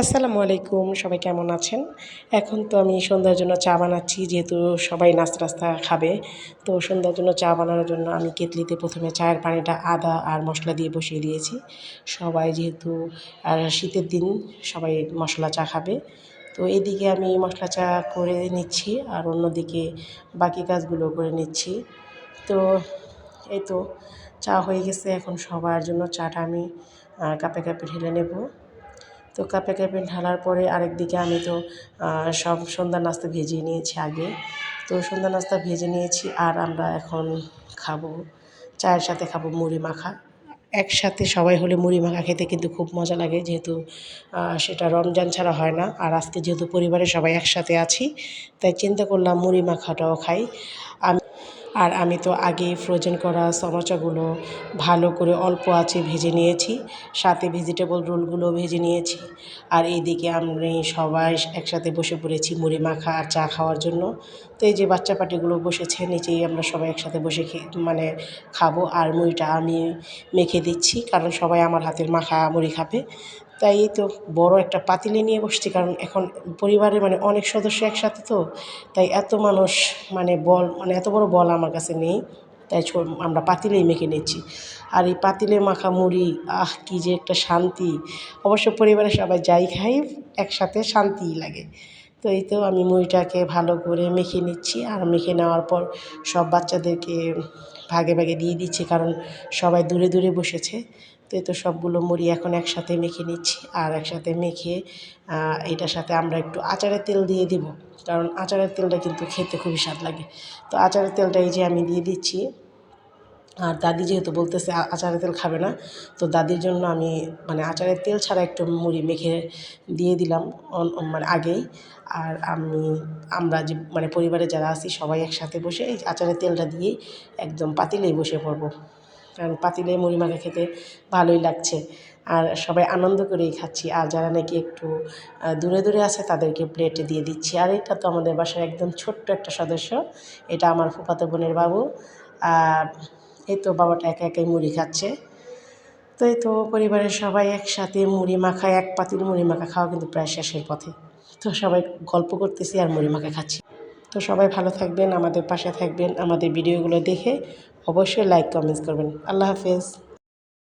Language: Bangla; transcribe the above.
আসসালামু আলাইকুম, সবাই কেমন আছেন? এখন তো আমি সন্ধ্যার জন্য চা বানাচ্ছি, যেহেতু সবাই নাস্তা টাস্তা খাবে। তো সন্ধ্যার জন্য চা বানানোর জন্য আমি কেতলিতে প্রথমে চায়ের পানিটা আদা আর মশলা দিয়ে বসিয়ে দিয়েছি। সবাই যেহেতু, আর শীতের দিন সবাই মশলা চা খাবে। তো এদিকে আমি মশলা চা করে নিচ্ছি, আর অন্যদিকে বাকি কাজগুলো করে নিচ্ছি। তো এই তো, চা হয়ে গেছে, এখন সবার জন্য চাটা আমি কাপে কাপে ঢেলে নেব। তো কাপে কাপে ঢালার পরে আরেক দিকে আমি তো সব সন্ধ্যা নাস্তা ভেজে নিয়েছি আগে। তো সন্ধ্যা নাস্তা ভেজে নিয়েছি আর আমরা এখন খাব, চায়ের সাথে খাব মুড়ি মাখা। একসাথে সবাই হলে মুড়ি মাখা খেতে কিন্তু খুব মজা লাগে যেহেতু সেটা রমজান ছাড়া হয় না। আর আজকে যেহেতু পরিবারের সবাই একসাথে আছি, তাই চিন্তা করলাম মুড়ি মাখাটাও খাই। আমি আর আমি তো আগে ফ্রোজেন করা সমোসাগুলো ভালো করে অল্প আঁচে ভেজে নিয়েছি, সাথে ভেজিটেবল রোলগুলো ভেজে নিয়েছি। আর এইদিকে আমি সবাই একসাথে বসে পড়েছি মুড়ি মাখা আর চা খাওয়ার জন্য। তো এই যে বাচ্চা পাটিগুলো বসেছে, নিচেই আমরা সবাই একসাথে বসে খেয়ে মানে খাব। আর মুড়িটা আমি মেখে দিচ্ছি, কারণ সবাই আমার হাতের মাখা মুড়ি খাবে। তাই এই তো বড় একটা পাতিলে নিয়ে বসছি, কারণ এখন পরিবারে মানে অনেক সদস্য একসাথে তো, তাই এত মানুষ মানে বল মানে এত বড় বল আমার কাছে নেই, তাই আমরা পাতিলেই মেখে নিচ্ছি। আর এই পাতিলে মাখা মুড়ি, আহ, কী যে একটা শান্তি। অবশ্য পরিবারের সবাই যাই খাই, একসাথে শান্তিই লাগে। তো এই তো আমি মুড়িটাকে ভালো করে মেখে নিচ্ছি। আর মেখে নেওয়ার পর সব বাচ্চাদেরকে ভাগে ভাগে দিয়ে দিচ্ছি, কারণ সবাই দূরে দূরে বসেছে। তো এই তো সবগুলো মুড়ি এখন একসাথে মেখে নিচ্ছি। আর একসাথে মেখে এটার সাথে আমরা একটু আচারের তেল দিয়ে দিব। কারণ আচারের তেলটা কিন্তু খেতে খুবই স্বাদ লাগে। তো আচারের তেলটা এই যে আমি দিয়ে দিচ্ছি। আর দাদি যেহেতু বলতেছে আচারের তেল খাবে না, তো দাদির জন্য আমি মানে আচারের তেল ছাড়া একটু মুড়ি মেখে দিয়ে দিলাম মানে আগেই। আর আমি, আমরা যে মানে পরিবারে যারা আছি সবাই একসাথে বসে এই আচারের তেলটা দিয়েই একদম পাতিলেই বসে পড়ব। কারণ পাতিলে মুড়ি মাখা খেতে ভালোই লাগছে। আর সবাই আনন্দ করেই খাচ্ছি। আর যারা নাকি একটু দূরে দূরে আছে তাদেরকে প্লেটে দিয়ে দিচ্ছি। আর এটা তো আমাদের বাসার একদম ছোট্ট একটা সদস্য। এটা আমার ফুফাতো বোনের বাবু। আর এই তো বাবাটা একা একাই মুড়ি খাচ্ছে। তো এই তো পরিবারের সবাই একসাথে মুড়ি মাখা, এক পাতির মুড়ি মাখা খাওয়া কিন্তু প্রায় শেষের পথে। তো সবাই গল্প করতেছি আর মুড়ি মাখা খাচ্ছি। তো সবাই ভালো থাকবেন, আমাদের পাশে থাকবেন, আমাদের ভিডিওগুলো দেখে অবশ্যই লাইক কমেন্টস করবেন। আল্লাহ হাফেজ।